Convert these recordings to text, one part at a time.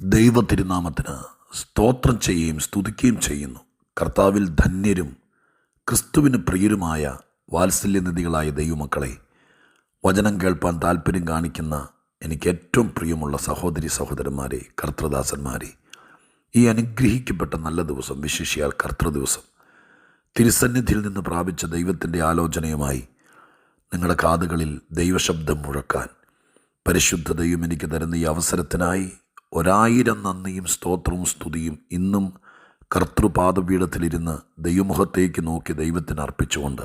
ദൈവ തിരുനാമത്തിന് സ്തോത്രം ചെയ്യുകയും സ്തുതിക്കുകയും ചെയ്യുന്നു. കർത്താവിൽ ധന്യരും ക്രിസ്തുവിന് പ്രിയരുമായ വാത്സല്യനിധികളായ ദൈവമക്കളെ വചനം കേൾപ്പാൻ താല്പര്യം കാണിക്കുന്ന എനിക്ക് ഏറ്റവും പ്രിയമുള്ള സഹോദരി സഹോദരന്മാരെ കർത്തൃദാസന്മാരെ ഈ അനുഗ്രഹിക്കപ്പെട്ട നല്ല ദിവസം വിശേഷിയാൽ കർത്തൃദിവസം തിരുസന്നിധിയിൽ നിന്ന് പ്രാപിച്ച ദൈവത്തിന്റെ ആലോചനയുമായി നിങ്ങളുടെ കാതുകളിൽ ദൈവശബ്ദം മുഴക്കാൻ പരിശുദ്ധ ദൈവം എനിക്ക് തരുന്ന ഈ അവസരത്തിനായി ഒരായിരം നന്ദിയും സ്തോത്രവും സ്തുതിയും ഇന്നും കർത്തൃപാദപീഠത്തിലിരുന്ന് ദൈവമുഖത്തേക്ക് നോക്കി ദൈവത്തിന് അർപ്പിച്ചുകൊണ്ട്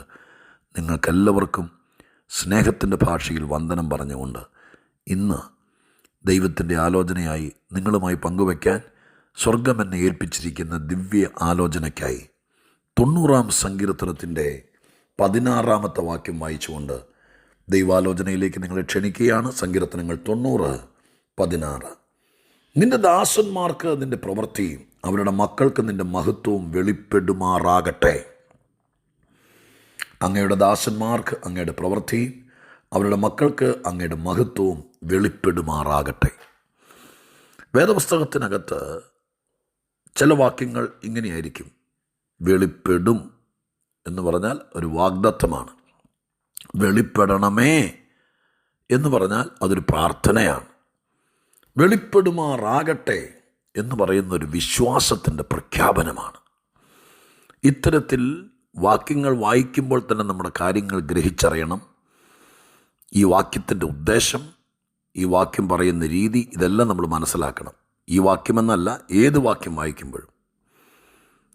നിങ്ങൾക്കെല്ലാവർക്കും സ്നേഹത്തിന്റെ ഭാഷയിൽ വന്ദനം പറഞ്ഞുകൊണ്ട് ഇന്ന് ദൈവത്തിന്റെ ആലോചനയായി നിങ്ങളുമായി പങ്കുവയ്ക്കാൻ സ്വർഗം എന്നെ ഏൽപ്പിച്ചിരിക്കുന്ന ദിവ്യ ആലോചനയ്ക്കായി തൊണ്ണൂറാം സങ്കീർത്തനത്തിന്റെ പതിനാറാമത്തെ വാക്യം വായിച്ചുകൊണ്ട് ദൈവാലോചനയിലേക്ക് നിങ്ങളെ ക്ഷണിക്കുകയാണ്. സങ്കീർത്തനങ്ങൾ തൊണ്ണൂറ് പതിനാറ്. നിന്റെ ദാസന്മാർക്ക് നിന്റെ പ്രവൃത്തിയും അവരുടെ മക്കൾക്ക് നിന്റെ മഹത്വവും വെളിപ്പെടുമാറാകട്ടെ. അങ്ങയുടെ ദാസന്മാർക്ക് അങ്ങയുടെ പ്രവൃത്തിയും അവരുടെ മക്കൾക്ക് അങ്ങയുടെ മഹത്വവും വെളിപ്പെടുമാറാകട്ടെ. വേദപുസ്തകത്തിനകത്ത് ചില വാക്യങ്ങൾ ഇങ്ങനെയായിരിക്കും. വെളിപ്പെടും എന്ന് പറഞ്ഞാൽ ഒരു വാഗ്ദത്തമാണ്. വെളിപ്പെടണമേ എന്ന് പറഞ്ഞാൽ അതൊരു പ്രാർത്ഥനയാണ്. വെളിപ്പെടുമാറാകട്ടെ എന്ന് പറയുന്ന ഒരു വിശ്വാസത്തിന്റെ പ്രഖ്യാപനമാണ്. ഇത്തരത്തിൽ വാക്യങ്ങൾ വായിക്കുമ്പോൾ തന്നെ നമ്മുടെ കാര്യങ്ങൾ ഗ്രഹിച്ചറിയണം. ഈ വാക്യത്തിന്റെ ഉദ്ദേശം ഈ വാക്യം പറയുന്ന രീതി ഇതെല്ലാം നമ്മൾ മനസ്സിലാക്കണം. ഈ വാക്യമെന്നല്ല ഏത് വാക്യം വായിക്കുമ്പോഴും.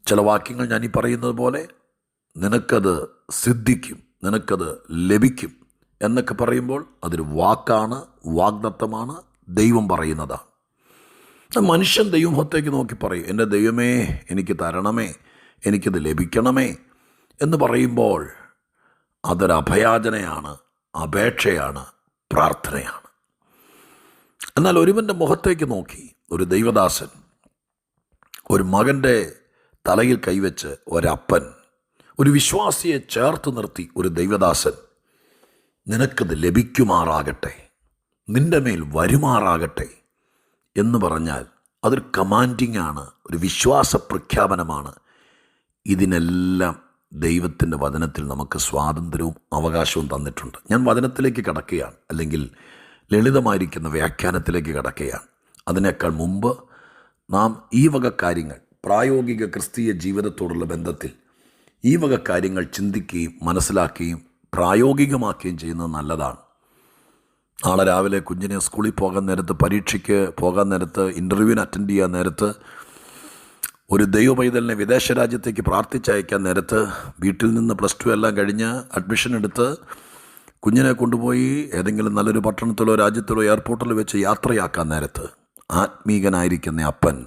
ചില വാക്യങ്ങൾ ഞാൻ ഈ പറയുന്നത് പോലെ നിനക്കത് സിദ്ധിക്കും നിനക്കത് ലഭിക്കും എന്നൊക്കെ പറയുമ്പോൾ അതൊരു വാക്കാണ് വാഗ്ദത്തമാണ് ദൈവം പറയുന്നതാണ് മനുഷ്യൻ ദൈവമുഖത്തേക്ക് നോക്കി പറയും എന്റെ ദൈവമേ എനിക്ക് തരണമേ എനിക്കിത് ലഭിക്കണമേ എന്ന് പറയുമ്പോൾ അതൊരഭയാചനയാണ് അപേക്ഷയാണ് പ്രാർത്ഥനയാണ്. എന്നാൽ ഒരുവന്റെ മുഖത്തേക്ക് നോക്കി ഒരു ദൈവദാസൻ ഒരു മകന്റെ തലയിൽ കൈവച്ച് ഒരപ്പൻ ഒരു വിശ്വാസിയെ ചേർത്ത് നിർത്തി ഒരു ദൈവദാസൻ നിനക്കത് ലഭിക്കുമാറാകട്ടെ നിന്റെ മേൽ വരുമാറാകട്ടെ എന്ന് പറഞ്ഞാൽ അതൊരു കമാൻഡിങ് ആണ് ഒരു വിശ്വാസ പ്രഖ്യാപനമാണ്. ഇതിനെല്ലാം ദൈവത്തിന്റെ വചനത്തിൽ നമുക്ക് സ്വാതന്ത്ര്യവും അവകാശവും തന്നിട്ടുണ്ട്. ഞാൻ വചനത്തിലേക്ക് കടക്കുകയാണ് അല്ലെങ്കിൽ ലളിതമായിരിക്കുന്ന വ്യാഖ്യാനത്തിലേക്ക് കടക്കുകയാണ്. അതിനേക്കാൾ മുമ്പ് നാം ഈ വക കാര്യങ്ങൾ പ്രായോഗിക ക്രിസ്തീയ ജീവിതത്തോടുള്ള ബന്ധത്തിൽ ഈ വക കാര്യങ്ങൾ ചിന്തിക്കുകയും മനസ്സിലാക്കുകയും പ്രായോഗികമാക്കുകയും ചെയ്യുന്നത് നല്ലതാണ്. നാളെ രാവിലെ കുഞ്ഞിനെ സ്കൂളിൽ പോകാൻ നേരത്ത് പരീക്ഷയ്ക്ക് പോകാൻ നേരത്ത് ഇന്റർവ്യൂവിന് അറ്റൻഡ് ചെയ്യാൻ നേരത്ത് ഒരു ദൈവ പൈതലിനെ വിദേശ രാജ്യത്തേക്ക് പ്രാർത്ഥിച്ചയക്കാൻ നേരത്ത് വീട്ടിൽ നിന്ന് പ്ലസ് ടു എല്ലാം കഴിഞ്ഞ് അഡ്മിഷൻ എടുത്ത് കുഞ്ഞിനെ കൊണ്ടുപോയി ഏതെങ്കിലും നല്ലൊരു പട്ടണത്തിലോ രാജ്യത്തിലോ എയർപോർട്ടിൽ വെച്ച് യാത്രയാക്കാൻ നേരത്ത്. ആത്മീകനായിരിക്കുന്ന അപ്പൻ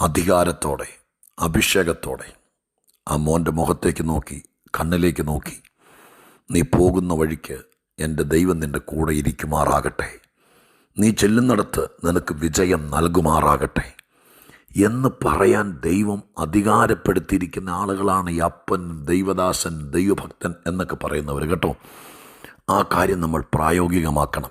അധികാരത്തോടെ അഭിഷേകത്തോടെ ആ മോന്റെ മുഖത്തേക്ക് നോക്കി കണ്ണിലേക്ക് നോക്കി നീ പോകുന്ന വഴിക്ക് എന്റെ ദൈവം നിന്റെ കൂടെ ഇരിക്കുമാറാകട്ടെ. നീ ചെല്ലുന്നിടത്ത് നിനക്ക് വിജയം നൽകുമാറാകട്ടെ. എന്ന് പറയാൻ ദൈവം അധികാരപ്പെടുത്തിയിരിക്കുന്ന ആളുകളാണ് ഈ അപ്പൻ ദൈവദാസൻ ദൈവഭക്തൻ എന്നൊക്കെ പറയുന്നവർ കേട്ടോ. ആ കാര്യം നമ്മൾ പ്രായോഗികമാക്കണം.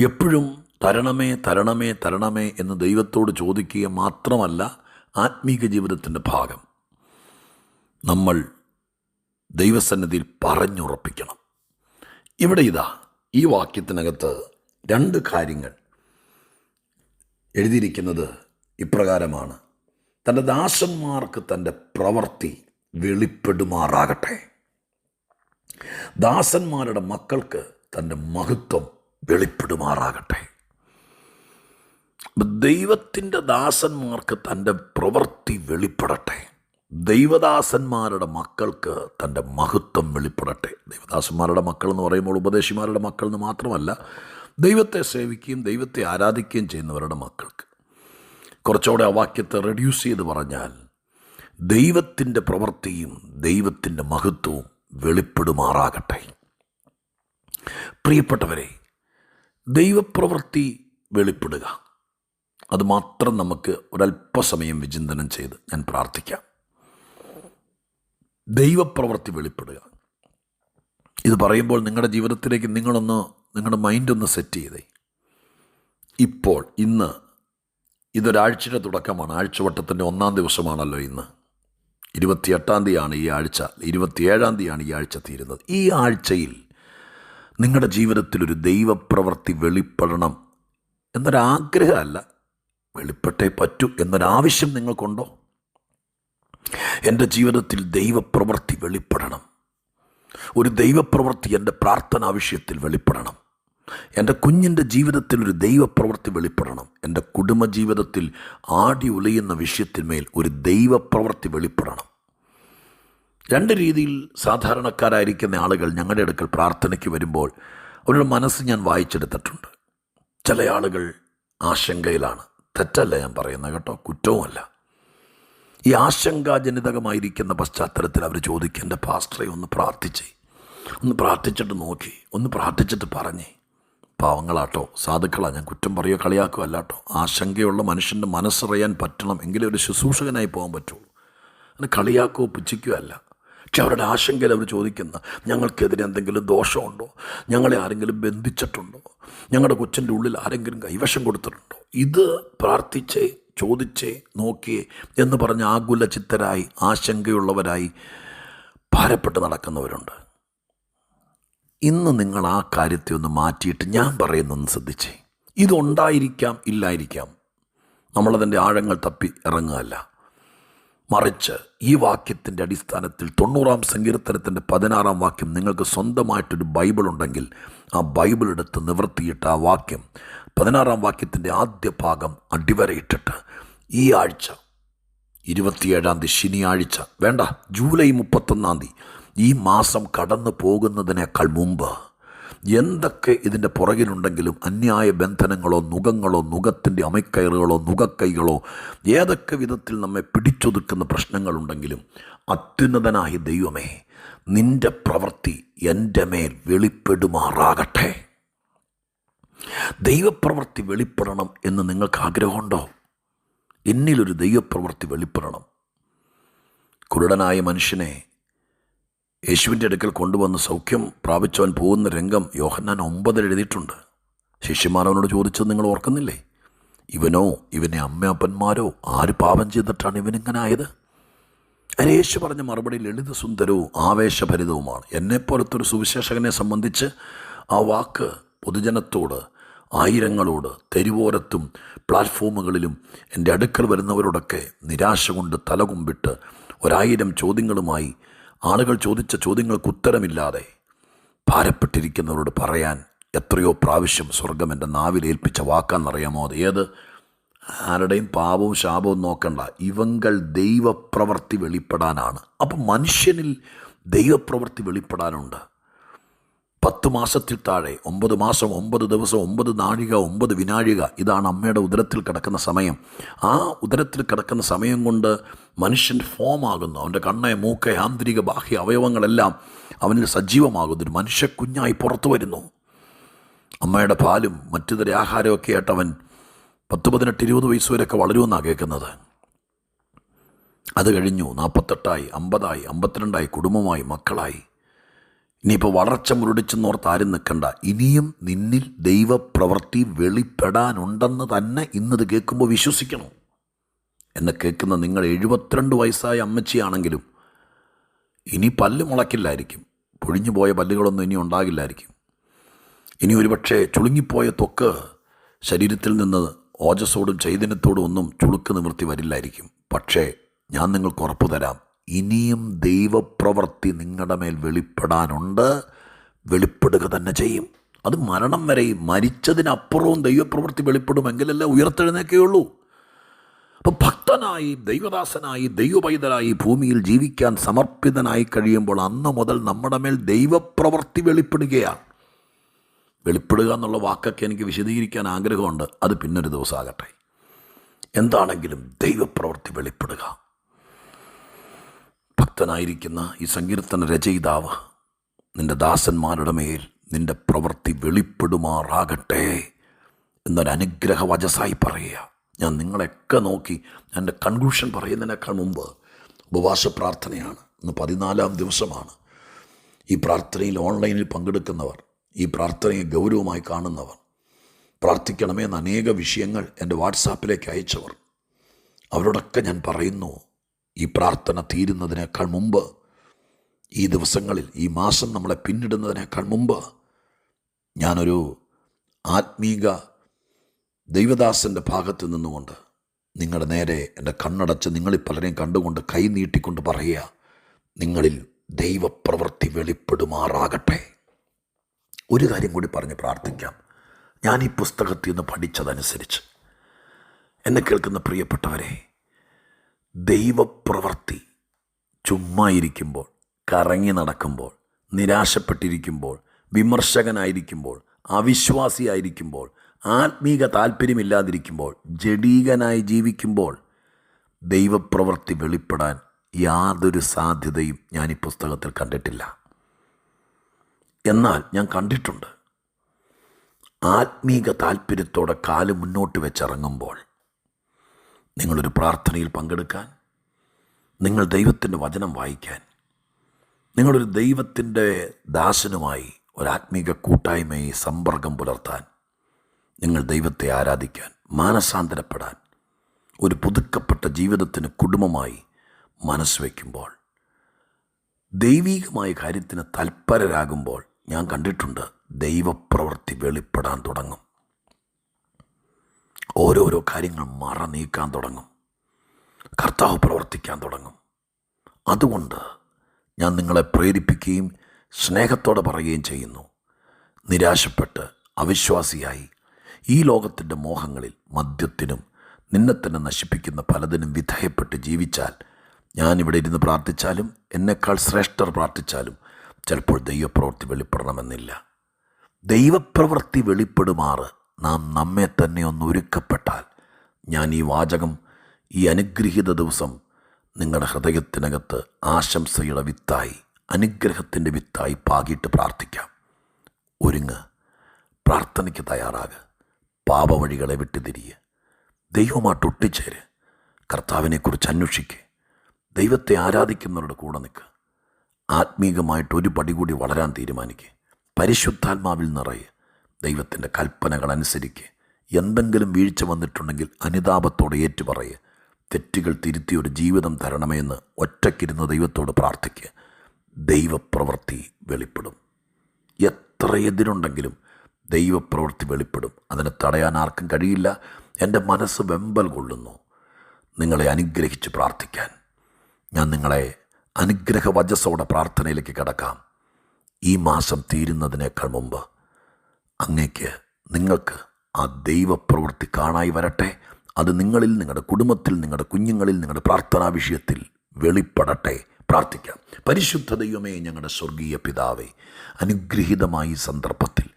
എപ്പോഴും തരണമേ തരണമേ തരണമേ എന്ന് ദൈവത്തോട് ചോദിക്കുക മാത്രമല്ല ആത്മീക ജീവിതത്തിന്റെ ഭാഗം. നമ്മൾ ദൈവസന്നിധിയിൽ പറഞ്ഞുറപ്പിക്കണം. ഇവിടെ ഇതാ ഈ വാക്യത്തിനകത്ത് രണ്ട് കാര്യങ്ങൾ എഴുതിയിരിക്കുന്നത് ഇപ്രകാരമാണ്. തന്റെ ദാസന്മാർക്ക് തന്റെ പ്രവൃത്തി വെളിപ്പെടുമാറാകട്ടെ. ദാസന്മാരുടെ മക്കൾക്ക് തന്റെ മഹത്വം വെളിപ്പെടുമാറാകട്ടെ. ദൈവത്തിന്റെ ദാസന്മാർക്ക് തന്റെ പ്രവൃത്തി വെളിപ്പെടട്ടെ. ദൈവദാസന്മാരുടെ മക്കൾക്ക് തന്റെ മഹത്വം വെളിപ്പെടട്ടെ. ദൈവദാസന്മാരുടെ മക്കൾ എന്ന് പറയുമ്പോൾ ഉപദേശിമാരുടെ മക്കൾ എന്ന് മാത്രമല്ല ദൈവത്തെ സേവിക്കുകയും ദൈവത്തെ ആരാധിക്കുകയും ചെയ്യുന്നവരുടെ മക്കൾക്ക്. കുറച്ചുകൂടെ ആ വാക്യത്തെ റെഡ്യൂസ് ചെയ്ത് പറഞ്ഞാൽ ദൈവത്തിന്റെ പ്രവൃത്തിയും ദൈവത്തിന്റെ മഹത്വവും വെളിപ്പെടുമാറാകട്ടെ. പ്രിയപ്പെട്ടവരെ ദൈവപ്രവൃത്തി വെളിപ്പെടുക. അതുമാത്രം നമുക്ക് ഒരല്പസമയം വിചിന്തനം ചെയ്ത് ഞാൻ പ്രാർത്ഥിക്കാം. ദൈവപ്രവൃത്തി വെളിപ്പെടുക. ഇത് പറയുമ്പോൾ നിങ്ങളുടെ ജീവിതത്തിലേക്ക് നിങ്ങളൊന്ന് നിങ്ങളുടെ മൈൻഡ് ഒന്ന് സെറ്റ് ചെയ്തേ. ഇപ്പോൾ ഇന്ന് ഇതൊരാഴ്ചയുടെ തുടക്കമാണ്. ആഴ്ചവട്ടത്തിന്റെ ഒന്നാം ദിവസമാണല്ലോ ഇന്ന്. ഇരുപത്തിയെട്ടാം തീയതിയാണ് ഈ ആഴ്ച. ഇരുപത്തിയേഴാം തീയതിയാണ് ഈ ആഴ്ച തീരുന്നത്. ഈ ആഴ്ചയിൽ നിങ്ങളുടെ ജീവിതത്തിൽ ഒരു ദൈവപ്രവൃത്തി വെളിപ്പെടണം എന്നൊരാഗ്രഹമല്ല. വെളിപ്പെട്ടേ പറ്റൂ എന്നൊരാവശ്യം നിങ്ങൾക്കുണ്ടോ? എന്റെ ജീവിതത്തിൽ ദൈവപ്രവൃത്തി വെളിപ്പെടണം. ഒരു ദൈവപ്രവൃത്തി എന്റെ പ്രാർത്ഥന ആവശ്യത്തിൽ വെളിപ്പെടണം. എന്റെ കുഞ്ഞിന്റെ ജീവിതത്തിൽ ഒരു ദൈവപ്രവൃത്തി വെളിപ്പെടണം. എന്റെ കുടുംബജീവിതത്തിൽ ആടി ഉലയുന്ന വിഷയത്തിന്മേൽ ഒരു ദൈവപ്രവൃത്തി വെളിപ്പെടണം. രണ്ട് രീതിയിൽ സാധാരണക്കാരായിരിക്കുന്ന ആളുകൾ ഞങ്ങളുടെ അടുക്കൽ പ്രാർത്ഥനയ്ക്ക് വരുമ്പോൾ അവരുടെ മനസ്സ് ഞാൻ വായിച്ചെടുത്തിട്ടുണ്ട്. ചില ആളുകൾ ആശങ്കയിലാണ്. തെറ്റല്ല ഞാൻ പറയുന്നത് കേട്ടോ കുറ്റവുമല്ല. ഈ ആശങ്കാജനിതകമായിരിക്കുന്ന പശ്ചാത്തലത്തിൽ അവർ ചോദിക്കും എന്റെ പാസ്റ്ററെ ഒന്ന് പ്രാർത്ഥിച്ചേ. ഒന്ന് പ്രാർത്ഥിച്ചിട്ട് നോക്കി. ഒന്ന് പ്രാർത്ഥിച്ചിട്ട് പറഞ്ഞേ. പാവങ്ങളാട്ടോ സാധുക്കളാണ് ഞാൻ കുറ്റം പറയോ കളിയാക്കോ അല്ലാട്ടോ ആശങ്കയുള്ള മനുഷ്യന്റെ മനസ്സറിയാൻ പറ്റണം. എങ്കിലേ ഒരു ശുശ്രൂഷകനായി പോകാൻ പറ്റുള്ളൂ. അങ്ങനെ കളിയാക്കുകയോ പുച്ഛിക്കുകയോ അല്ല. പക്ഷെ അവരുടെ ആശങ്കയിൽ അവർ ചോദിക്കുന്ന ഞങ്ങൾക്കെതിരെ എന്തെങ്കിലും ദോഷമുണ്ടോ? ഞങ്ങളെ ആരെങ്കിലും ബന്ധിച്ചിട്ടുണ്ടോ? ഞങ്ങളുടെ കൊച്ചിന്റെ ഉള്ളിൽ ആരെങ്കിലും കൈവശം കൊടുത്തിട്ടുണ്ടോ? ഇത് പ്രാർത്ഥിച്ചേ ചോദിച്ചേ നോക്കിയേ എന്ന് പറഞ്ഞ് ആകുല ചിത്തരായി ആശങ്കയുള്ളവരായി ഭാരപ്പെട്ട് നടക്കുന്നവരുണ്ട്. ഇന്ന് നിങ്ങൾ ആ കാര്യത്തെ ഒന്ന് മാറ്റിയിട്ട് ഞാൻ പറയുന്നൊന്ന് ശ്രദ്ധിച്ചേ. ഇതുണ്ടായിരിക്കാം ഇല്ലായിരിക്കാം. നമ്മളതിന്റെ ആഴങ്ങൾ തപ്പി ഇറങ്ങുകയല്ല. മറിച്ച് ഈ വാക്യത്തിന്റെ അടിസ്ഥാനത്തിൽ തൊണ്ണൂറാം സങ്കീർത്തനത്തിന്റെ പതിനാറാം വാക്യം നിങ്ങൾക്ക് സ്വന്തമായിട്ടൊരു ബൈബിൾ ഉണ്ടെങ്കിൽ ആ ബൈബിൾ എടുത്ത് നിവർത്തിയിട്ട് ആ വാക്യം പതിനാറാം വാക്യത്തിന്റെ ആദ്യ ഭാഗം അടിവരയിട്ടിട്ട് ഈ ആഴ്ച ഇരുപത്തിയേഴാം തീയതി ശനിയാഴ്ച വേണ്ട ജൂലൈ മുപ്പത്തൊന്നാം തീയതി ഈ മാസം കടന്നു പോകുന്നതിനേക്കാൾ മുമ്പ് എന്തൊക്കെ ഇതിന്റെ പുറകിലുണ്ടെങ്കിലും അന്യായ ബന്ധനങ്ങളോ നുഖങ്ങളോ നുഖത്തിന്റെ അമൈക്കയറുകളോ നുഖക്കൈകളോ ഏതൊക്കെ വിധത്തിൽ നമ്മെ പിടിച്ചൊതുക്കുന്ന പ്രശ്നങ്ങളുണ്ടെങ്കിലും അത്യുന്നതനായ ദൈവമേ നിന്റെ പ്രവൃത്തി എന്റെ മേൽ വെളിപ്പെടുമാറാകട്ടെ. ദൈവപ്രവൃത്തി വെളിപ്പെടണം എന്ന് നിങ്ങൾക്ക് ആഗ്രഹമുണ്ടോ എന്നിലൊരു ദൈവപ്രവൃത്തി വെളിപ്പെടണം. കുരുടനായ മനുഷ്യനെ യേശുവിന്റെ അടുക്കൽ കൊണ്ടുവന്ന് സൗഖ്യം പ്രാപിച്ചവൻ പോകുന്ന രംഗം യോഹന്നാൻ ഒമ്പതിൽ എഴുതിയിട്ടുണ്ട്. ശിഷ്യന്മാരവനോട് ചോദിച്ചത് നിങ്ങൾ ഓർക്കുന്നില്ലേ? ഇവനോ ഇവനെ അമ്മയപ്പന്മാരോ ആര് പാപം ചെയ്തിട്ടാണ് ഇവനിങ്ങനെ ആയത് അതിന് യേശു പറഞ്ഞ മറുപടി ലളിതസുന്ദരവും ആവേശഭരിതവുമാണ്. എന്നെപ്പോലത്തൊരു സുവിശേഷകനെ സംബന്ധിച്ച് ആ വാക്ക് പൊതുജനത്തോട് ആയിരങ്ങളോട് തെരുവോരത്തും പ്ലാറ്റ്ഫോമുകളിലും എന്റെ അടുക്കൽ വരുന്നവരോടൊക്കെ നിരാശ കൊണ്ട് തലകുമ്പിട്ട് ഒരായിരം ചോദ്യങ്ങളുമായി ആളുകൾ ചോദിച്ച ചോദ്യങ്ങൾക്ക് ഉത്തരമില്ലാതെ ഭാരപ്പെട്ടിരിക്കുന്നവരോട് പറയാൻ എത്രയോ പ്രാവശ്യം സ്വർഗം എന്റെ നാവിലേൽപ്പിച്ച വാക്കാന്നറിയാമോ അത് ഏത്? ആരുടെയും പാപവും ശാപവും നോക്കണ്ട. ഇവങ്ങൾ ദൈവപ്രവൃത്തി വെളിപ്പെടാനാണ്. അപ്പം മനുഷ്യനിൽ ദൈവപ്രവൃത്തി വെളിപ്പെടാനുണ്ട്. പത്ത് മാസത്തിൽ താഴെ ഒമ്പത് മാസം ഒമ്പത് ദിവസം ഒമ്പത് നാഴിക ഒമ്പത് വിനാഴിക ഇതാണ് അമ്മയുടെ ഉദരത്തിൽ കിടക്കുന്ന സമയം. ആ ഉദരത്തിൽ കിടക്കുന്ന സമയം കൊണ്ട് മനുഷ്യൻ ഫോമാകുന്നു. അവന്റെ കണ്ണ് മൂക്ക് ആന്തരിക ബാഹ്യ അവയവങ്ങളെല്ലാം അവനിൽ സജീവമാകുന്നു. ഒരു മനുഷ്യ കുഞ്ഞായി പുറത്തു വരുന്നു. അമ്മയുടെ പാലും മറ്റു തര ആഹാരമൊക്കെ ആയിട്ട് അവൻ പത്ത് പതിനെട്ട് ഇരുപത് വയസ്സ് വരെയൊക്കെ വളരുമെന്നാണ് കേൾക്കുന്നത്. അത് കഴിഞ്ഞു നാൽപ്പത്തെട്ടായി അമ്പതായി അമ്പത്തിരണ്ടായി കുടുംബമായി മക്കളായി. ഇനിയിപ്പോൾ വളർച്ച മുരടിച്ചെന്നോർത്ത് ആരും നിൽക്കണ്ട ഇനിയും നിന്നിൽ ദൈവപ്രവൃത്തി വെളിപ്പെടാനുണ്ടെന്ന് തന്നെ ഇന്നത് കേൾക്കുമ്പോൾ വിശ്വസിക്കണം. എന്നെ കേൾക്കുന്ന നിങ്ങൾ എഴുപത്തിരണ്ട് വയസ്സായ അമ്മച്ചിയാണെങ്കിലും ഇനി പല്ല് മുളയ്ക്കില്ലായിരിക്കും. പൊഴിഞ്ഞു പോയ പല്ലുകളൊന്നും ഇനി ഉണ്ടാകില്ലായിരിക്കും. ഇനി ഒരുപക്ഷെ ചുളുങ്ങിപ്പോയ തൊക്ക് ശരീരത്തിൽ നിന്ന് ഓജസ്സോടും ചൈതന്യത്തോടും ഒന്നും ചുളുക്ക് നിവൃത്തി വരില്ലായിരിക്കും. പക്ഷേ ഞാൻ നിങ്ങൾക്ക് ഉറപ്പു തരാം. ഇനിയും ദൈവപ്രവൃത്തി നിങ്ങളുടെ മേൽ വെളിപ്പെടാനുണ്ട്. വെളിപ്പെടുക തന്നെ ചെയ്യും. അത് മരണം വരെയും മരിച്ചതിനപ്പുറവും ദൈവപ്രവൃത്തി വെളിപ്പെടുമെങ്കിലല്ലേ ഉയർത്തെഴുന്നേക്കേയുള്ളൂ അപ്പോൾ ഭക്തനായി ദൈവദാസനായി ദൈവപൈതലായി ഭൂമിയിൽ ജീവിക്കാൻ സമർപ്പിതനായി കഴിയുമ്പോൾ അന്ന് മുതൽ നമ്മുടെ മേൽ ദൈവപ്രവൃത്തി വെളിപ്പെടുകയാണ്. വെളിപ്പെടുക എന്നുള്ള വാക്കൊക്കെ എനിക്ക് വിശദീകരിക്കാൻ ആഗ്രഹമുണ്ട്. അത് പിന്നൊരു ദിവസമാകട്ടെ എന്താണെങ്കിലും ദൈവപ്രവൃത്തി വെളിപ്പെടുക. ഭക്തനായിരിക്കുന്ന ഈ സങ്കീർത്തന രചയിതാവ് നിന്റെ ദാസന്മാരുടെ മേൽ നിന്റെ പ്രവൃത്തി വെളിപ്പെടുമാറാകട്ടെ എന്നൊരനുഗ്രഹ വചസായി പറയുക. ഞാൻ നിങ്ങളെയൊക്കെ നോക്കി എന്റെ കൺക്ലൂഷൻ പറയുന്നതിനേക്കാൾ മുമ്പ് ഉപവാസ പ്രാർത്ഥനയാണ്. ഇന്ന് പതിനാലാം ദിവസമാണ്. ഈ പ്രാർത്ഥനയിൽ ഓൺലൈനിൽ പങ്കെടുക്കുന്നവർ ഈ പ്രാർത്ഥനയെ ഗൗരവമായി കാണുന്നവർ പ്രാർത്ഥിക്കണമേ എന്ന് അനേക വിഷയങ്ങൾ എന്റെ വാട്സാപ്പിലേക്ക് അയച്ചവർ അവരോടൊക്കെ ഞാൻ പറയുന്നു ഈ പ്രാർത്ഥന തീരുന്നതിനേക്കാൾ മുമ്പ് ഈ ദിവസങ്ങളിൽ ഈ മാസം നമ്മളെ പിന്നിടുന്നതിനേക്കാൾ മുമ്പ് ഞാനൊരു ആത്മീക ദൈവദാസന്റെ ഭാഗത്ത് നിന്നുകൊണ്ട് നിങ്ങളുടെ നേരെ എന്റെ കണ്ണടച്ച് നിങ്ങളിൽ പലരെയും കണ്ടുകൊണ്ട് കൈ നീട്ടിക്കൊണ്ട് പറയുക നിങ്ങളിൽ ദൈവപ്രവൃത്തി വെളിപ്പെടുമാറാകട്ടെ. ഒരു കാര്യം കൂടി പറഞ്ഞ് പ്രാർത്ഥിക്കാം. ഞാൻ ഈ പുസ്തകത്തിൽ നിന്ന് പഠിച്ചതനുസരിച്ച്. എന്നെ കേൾക്കുന്ന പ്രിയപ്പെട്ടവരെ ദൈവപ്രവൃത്തി ചുമ്മാ ഇരിക്കുമ്പോൾ കറങ്ങി നടക്കുമ്പോൾ നിരാശപ്പെട്ടിരിക്കുമ്പോൾ വിമർശകനായിരിക്കുമ്പോൾ അവിശ്വാസിയായിരിക്കുമ്പോൾ ആത്മീക താല്പര്യമില്ലാതിരിക്കുമ്പോൾ ജഡീകനായി ജീവിക്കുമ്പോൾ ദൈവപ്രവൃത്തി വെളിപ്പെടാൻ യാതൊരു സാധ്യതയും ഞാൻ ഈ പുസ്തകത്തിൽ കണ്ടിട്ടില്ല. എന്നാൽ ഞാൻ കണ്ടിട്ടുണ്ട്. ആത്മീക താല്പര്യത്തോടെ കാൽ മുന്നോട്ട് വെച്ചിറങ്ങുമ്പോൾ നിങ്ങളൊരു പ്രാർത്ഥനയിൽ പങ്കെടുക്കാൻ നിങ്ങൾ ദൈവത്തിന്റെ വചനം വായിക്കാൻ നിങ്ങളൊരു ദൈവത്തിന്റെ ദാസനുമായി ഒരാത്മീക കൂട്ടായ്മയെ സമ്പർക്കം പുലർത്താൻ നിങ്ങൾ ദൈവത്തെ ആരാധിക്കാൻ മാനസാന്തരപ്പെടാൻ ഒരു പുതുക്കപ്പെട്ട ജീവിതത്തിന് കുടുംബമായി മനസ്സ് വയ്ക്കുമ്പോൾ ദൈവീകമായ കാര്യത്തിന് തൽപരരാകുമ്പോൾ ഞാൻ കണ്ടിട്ടുണ്ട് ദൈവപ്രവൃത്തി വെളിപ്പെടാൻ തുടങ്ങും. ഓരോരോ കാര്യങ്ങൾ മറ നീക്കാൻ തുടങ്ങും. കർത്താവ് പ്രവർത്തിക്കാൻ തുടങ്ങും. അതുകൊണ്ട് ഞാൻ നിങ്ങളെ പ്രേരിപ്പിക്കുകയും സ്നേഹത്തോടെ പറയുകയും ചെയ്യുന്നു. നിരാശപ്പെട്ട് അവിശ്വാസിയായി ഈ ലോകത്തിന്റെ മോഹങ്ങളിൽ മദ്യത്തിനും നിന്നെ തന്നെ നശിപ്പിക്കുന്ന പലതിനും വിധേയപ്പെട്ട് ജീവിച്ചാൽ ഞാനിവിടെ ഇരുന്ന് പ്രാർത്ഥിച്ചാലും എന്നെക്കാൾ ശ്രേഷ്ഠർ പ്രാർത്ഥിച്ചാലും ചിലപ്പോൾ ദൈവപ്രവൃത്തി വെളിപ്പെടണമെന്നില്ല. ദൈവപ്രവൃത്തി വെളിപ്പെടുമാറ് നാം നമ്മെ തന്നെ ഒന്ന് ഒരുക്കപ്പെട്ടാൽ ഞാൻ ഈ വാചകം ഈ അനുഗ്രഹീത ദിവസം നിങ്ങളുടെ ഹൃദയത്തിനകത്ത് ആശംസയുടെ വിത്തായി അനുഗ്രഹത്തിന്റെ വിത്തായി പാകിയിട്ട് പ്രാർത്ഥിക്കാം. ഒരുങ്ങ് പ്രാർത്ഥനയ്ക്ക് തയ്യാറാകുക പാപവഴികളെ വിട്ടുതിരിയുക ദൈവമായിട്ട് ഒട്ടിച്ചേര് കർത്താവിനെക്കുറിച്ച് അന്വേഷിക്കുക ദൈവത്തെ ആരാധിക്കുന്നവരുടെ കൂടെ നിൽക്കുക ആത്മീകമായിട്ട് ഒരു പടി കൂടി വളരാൻ തീരുമാനിക്കുക പരിശുദ്ധാത്മാവിൽ നിറയെ. ദൈവത്തിന്റെ കൽപ്പനകൾ അനുസരിക്കുക എന്തെങ്കിലും വീഴ്ച വന്നിട്ടുണ്ടെങ്കിൽ അനുതാപത്തോടെ ഏറ്റുപറയുക തെറ്റുകൾ തിരുത്തി ഒരു ജീവിതം തരണമെന്ന് ഒറ്റയ്ക്കിരുന്ന് ദൈവത്തോട് പ്രാർത്ഥിക്കുക ദൈവപ്രവൃത്തി വെളിപ്പെടും. എത്ര എതിരുണ്ടെങ്കിലും ദൈവപ്രവൃത്തി വെളിപ്പെടും. അതിനെ തടയാൻ ആർക്കും കഴിയില്ല. എന്റെ മനസ്സ് വെമ്പൽ കൊള്ളുന്നു. നിങ്ങളെ അനുഗ്രഹിച്ച് പ്രാർത്ഥിക്കാൻ. ഞാൻ നിങ്ങളെ അനുഗ്രഹ വജസ്സോടെ പ്രാർത്ഥനയിലേക്ക് കിടക്കാം. ഈ മാസം തീരുന്നതിനേക്കാൾ മുമ്പ് അങ്ങേക്ക് നിങ്ങൾക്ക് ആ ദൈവപ്രവൃത്തി കാണായി വരട്ടെ. അത് നിങ്ങളിൽ നിങ്ങളുടെ കുടുംബത്തിൽ നിങ്ങളുടെ കുഞ്ഞുങ്ങളിൽ നിങ്ങളുടെ പ്രാർത്ഥനാ വിഷയത്തിൽ വെളിപ്പെടട്ടെ. പ്രാർത്ഥിക്കാം. പരിശുദ്ധ ദൈവമേ ഞങ്ങളുടെ സ്വർഗീയ പിതാവേ അനുഗ്രഹീതമായ സന്ദർഭത്തിൽ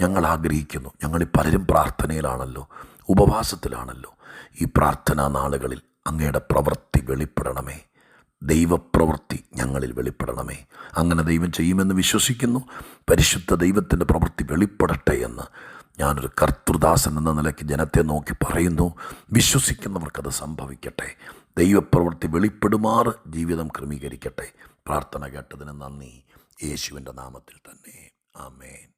ഞങ്ങൾ ആഗ്രഹിക്കുന്നു. ഞങ്ങൾ പലരും പ്രാർത്ഥനയിലാണല്ലോ ഉപവാസത്തിലാണല്ലോ. ഈ പ്രാർത്ഥനാ നാളുകളിൽ അങ്ങയുടെ പ്രവൃത്തി വെളിപ്പെടണമേ. ദൈവപ്രവൃത്തി ഞങ്ങളിൽ വെളിപ്പെടണമേ. അങ്ങനെ ദൈവം ചെയ്യുമെന്ന് വിശ്വസിക്കുന്നു. പരിശുദ്ധ ദൈവത്തിന്റെ പ്രവൃത്തി വെളിപ്പെടട്ടെ എന്ന് ഞാനൊരു കർത്തൃദാസൻ എന്ന നിലയ്ക്ക് ജനത്തെ നോക്കി പറയുന്നു. വിശ്വസിക്കുന്നവർക്കത് സംഭവിക്കട്ടെ. ദൈവപ്രവൃത്തി വെളിപ്പെടുമാറ് ജീവിതം ക്രമീകരിക്കട്ടെ. പ്രാർത്ഥന കേട്ടതിന് നന്ദി. യേശുവിന്റെ നാമത്തിൽ തന്നെ. ആമേൻ.